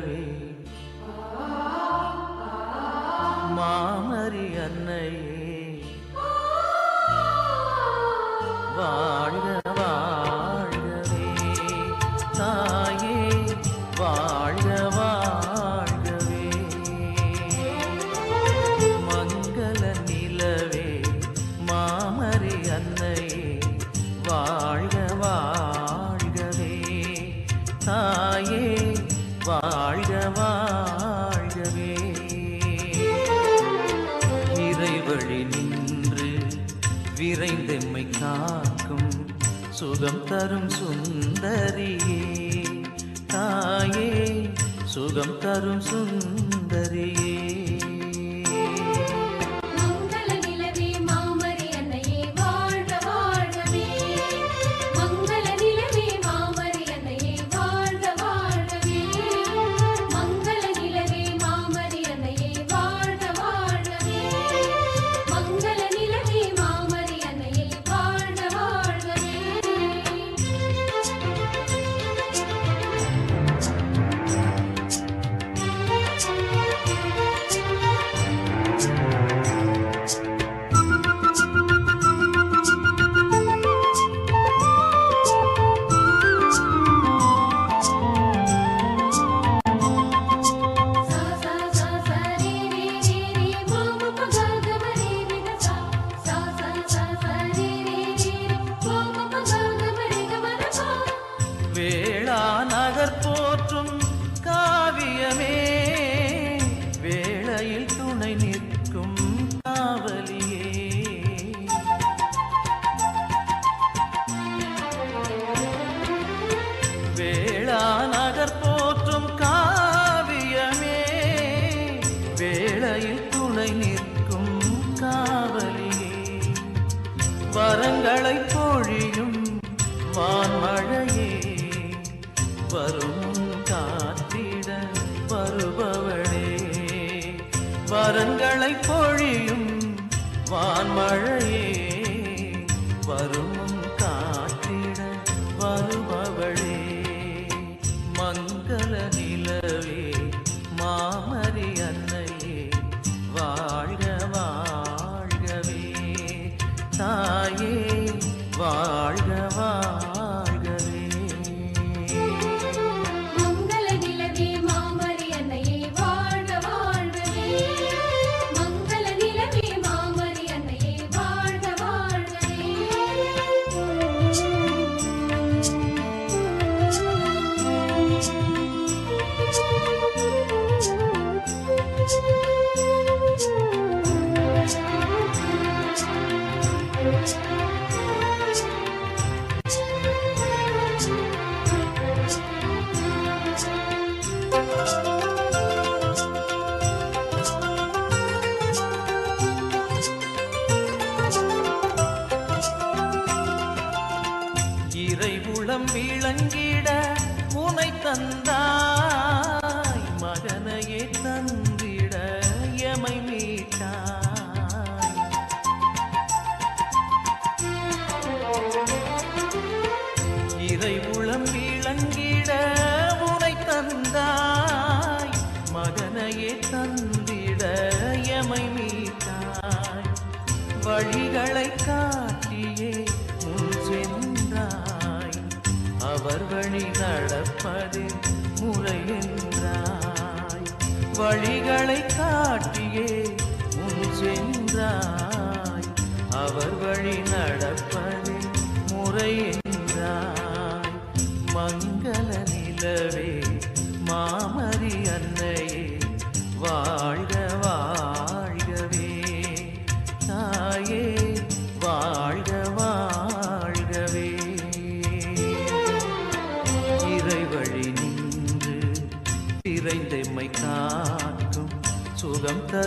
வாழவே மாமரி அன்னையே. வாழ்க வாழ்கவே. இறைவழி நின்று விரைந்தெம்மை காக்கும் சுகம் தரும் சுந்தரியே. தாயே சுகம் தரும் சுந்தரியே. வரும் காத்திட வருபவளே வரங்களை பொழியும் வான்மழையே. வரும் காத்திட வருபவளே மங்கள நிலவே மாமரி அன்னை. Peace. கேட்பது முறையென்றாய். வழிகளை காட்டியே முன் சென்றாய் அவர் வழி நடப்பது முறையென்றாய். மங்கள நிலவே மாமரி அன்னையே வாழ்